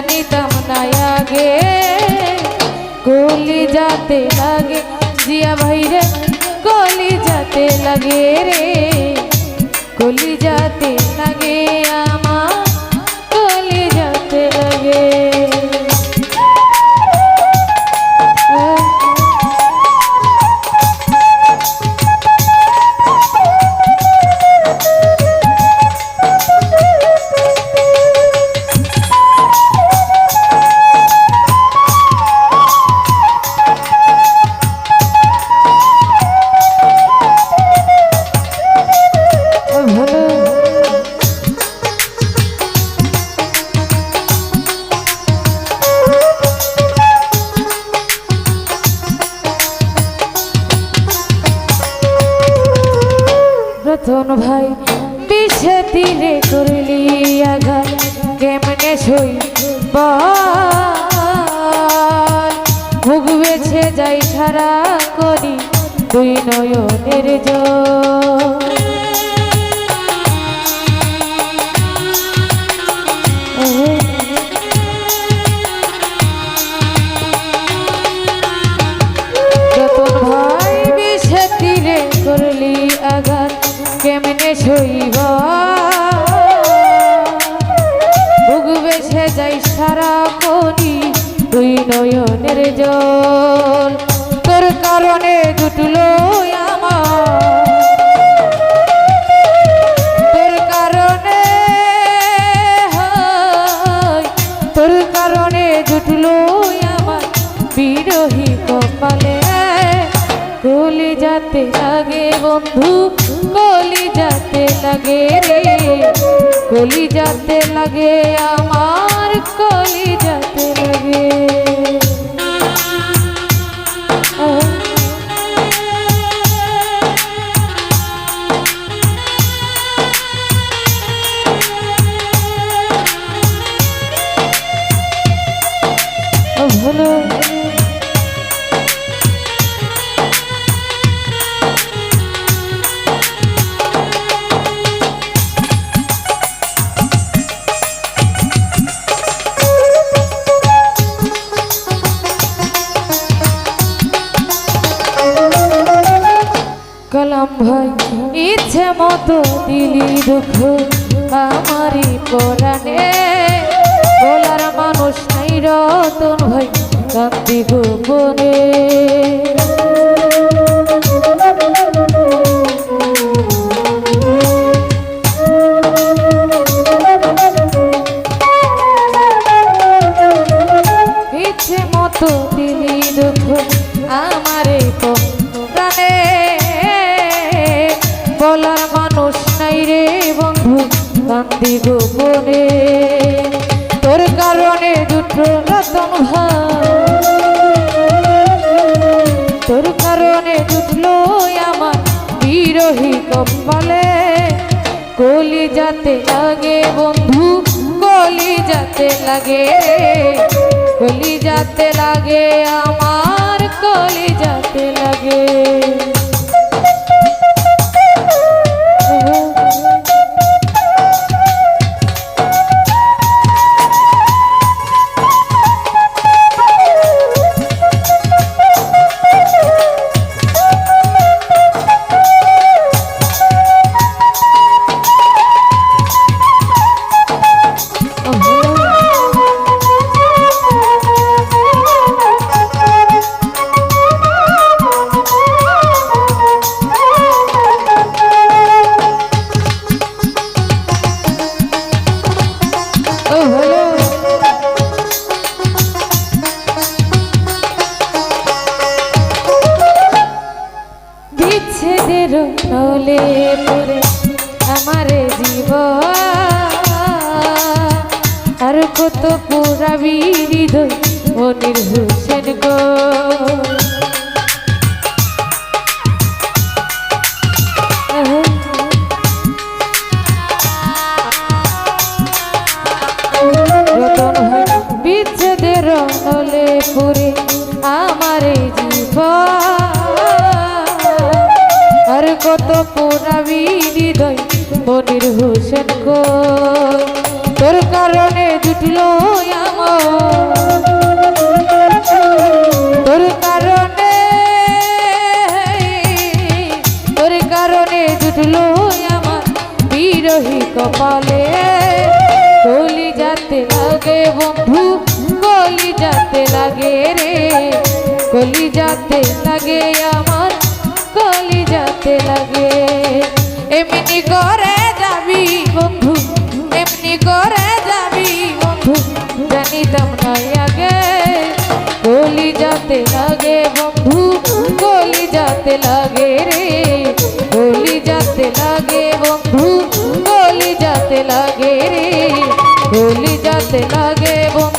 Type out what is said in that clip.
জানিতাম না আগে। কলি যাতে লাগে, জিয়া ভাই রে কলি যাতে লাগে রে। কলি যাতে লাগে আমার রতন ভাই বিষে তীরে করলি আঘাত, কেমনে সই মুখ বেছে যাই সারা করি তুই নয়নের জল সইব বুক বেছে যাই সারা করি দুই নয়নের জল। তোর কারণে জুটলো যাতে লাগে বন্ধু গলি যাতে লাগে রে। গলি যাতে লাগে আমার কলি যাতে লাগে ভাই ইচ্ছে মতো দিলি দুঃখ আমারই পরাণে। বলার মানুষ নাই রতন ভাই কান্তি গোপনে। লাগে কলি যাতে লাগে আমার কলি যাতে লাগে বিচ্ছেদের নলে পড়ে আমারে জীব আর কত পুরাবি হৃদয় মনির হোসেন গো। পুরে আমারে জীব আর কত পুরাবি হৃদয় মনির হোসেন তোর কারণে জুটলো তোর কারণে তোর কারণে জুটলো আমার বিরহী কপালে। কলি যাতে লাগে বন্ধু कोली जाते लगे रे। कोली जाते लगे अमर, कोली जाते लगे। एमनी करे जाबी बंधु, एमनी करे जाबी बंधु, जानी दम नाय आगे। कोली जाते लगे बंधु, कोली जाते लगे रे। कोली जाते लगे बंधु, कोली जाते लगे रे। कोली जाते लगे बंधु।